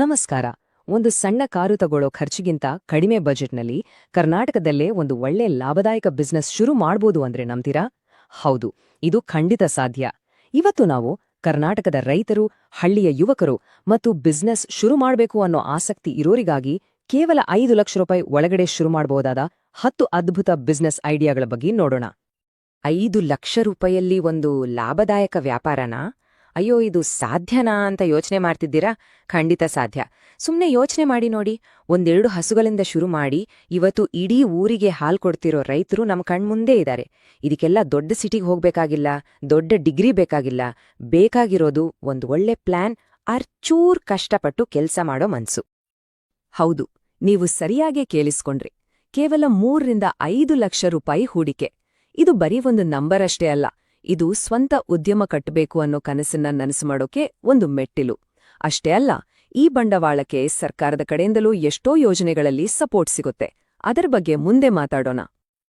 ನಮಸ್ಕಾರ. ಒಂದು ಸಣ್ಣ ಕಾರು ತಗೊಳ್ಳೋ ಖರ್ಚಿಗಿಂತ ಕಡಿಮೆ ಬಜೆಟ್ನಲ್ಲಿ ಕರ್ನಾಟಕದಲ್ಲೇ ಒಂದು ಒಳ್ಳೆ ಲಾಭದಾಯಕ ಬಿಸ್ನೆಸ್ ಶುರು ಮಾಡ್ಬೋದು ಅಂದ್ರೆ ನಂಬ್ತೀರಾ? ಹೌದು, ಇದು ಖಂಡಿತ ಸಾಧ್ಯ. ಇವತ್ತು ನಾವು ಕರ್ನಾಟಕದ ರೈತರು, ಹಳ್ಳಿಯ ಯುವಕರು ಮತ್ತು ಬಿಸ್ನೆಸ್ ಶುರು ಮಾಡಬೇಕು ಅನ್ನೋ ಆಸಕ್ತಿ ಇರೋರಿಗಾಗಿ ಕೇವಲ ಐದು ಲಕ್ಷ ರೂಪಾಯಿ ಒಳಗಡೆ ಶುರು ಮಾಡಬಹುದಾದ ಹತ್ತು ಅದ್ಭುತ ಬಿಸ್ನೆಸ್ ಐಡಿಯಾಗಳ ಬಗ್ಗೆ ನೋಡೋಣ. ಐದು ಲಕ್ಷ ರೂಪಾಯಲ್ಲಿ ಒಂದು ಲಾಭದಾಯಕ ವ್ಯಾಪಾರನಾ? ಅಯ್ಯೋ, ಇದು ಸಾಧ್ಯನಾ ಅಂತ ಯೋಚನೆ ಮಾಡ್ತಿದ್ದೀರಾ? ಖಂಡಿತ ಸಾಧ್ಯ. ಸುಮ್ಮನೆ ಯೋಚನೆ ಮಾಡಿ ನೋಡಿ. ಒಂದೆರಡು ಹಸುಗಳಿಂದ ಶುರು ಮಾಡಿ ಇವತ್ತು ಇಡೀ ಊರಿಗೆ ಹಾಲು ಕೊಡ್ತಿರೋ ರೈತರು ನಮ್ಮ ಕಣ್ಮುಂದೇ ಇದ್ದಾರೆ ಇದಕ್ಕೆಲ್ಲ ದೊಡ್ಡ ಸಿಟಿಗೆ ಹೋಗ್ಬೇಕಾಗಿಲ್ಲ, ದೊಡ್ಡ ಡಿಗ್ರಿ ಬೇಕಾಗಿಲ್ಲ. ಬೇಕಾಗಿರೋದು ಒಂದು ಒಳ್ಳೆ ಪ್ಲಾನ್, ಅರ್ಚೂರ್ ಕಷ್ಟಪಟ್ಟು ಕೆಲಸ ಮಾಡೋ ಮನ್ಸು. ಹೌದು, ನೀವು ಸರಿಯಾಗೇ ಕೇಳಿಸ್ಕೊಂಡ್ರಿ. ಕೇವಲ ಮೂರರಿಂದ ಐದು ಲಕ್ಷ ರೂಪಾಯಿ ಹೂಡಿಕೆ. ಇದು ಬರೀ ಒಂದು ನಂಬರ್ ಅಷ್ಟೇ ಅಲ್ಲ. ಇದು ಸ್ವಂತ ಉದ್ಯಮ ಕಟ್ಟಬೇಕು ಅನ್ನೋ ಕನಸನ್ನ ನನಸು ಮಾಡೋಕೆ ಒಂದು ಮೆಟ್ಟಿಲು. ಅಷ್ಟೇ ಅಲ್ಲ, ಈ ಬಂಡವಾಳಕ್ಕೆ ಸರ್ಕಾರದ ಕಡೆಯಿಂದಲೂ ಎಷ್ಟೋ ಯೋಜನೆಗಳಲ್ಲಿ ಸಪೋರ್ಟ್ ಸಿಗುತ್ತೆ. ಅದರ ಬಗ್ಗೆ ಮುಂದೆ ಮಾತಾಡೋಣ.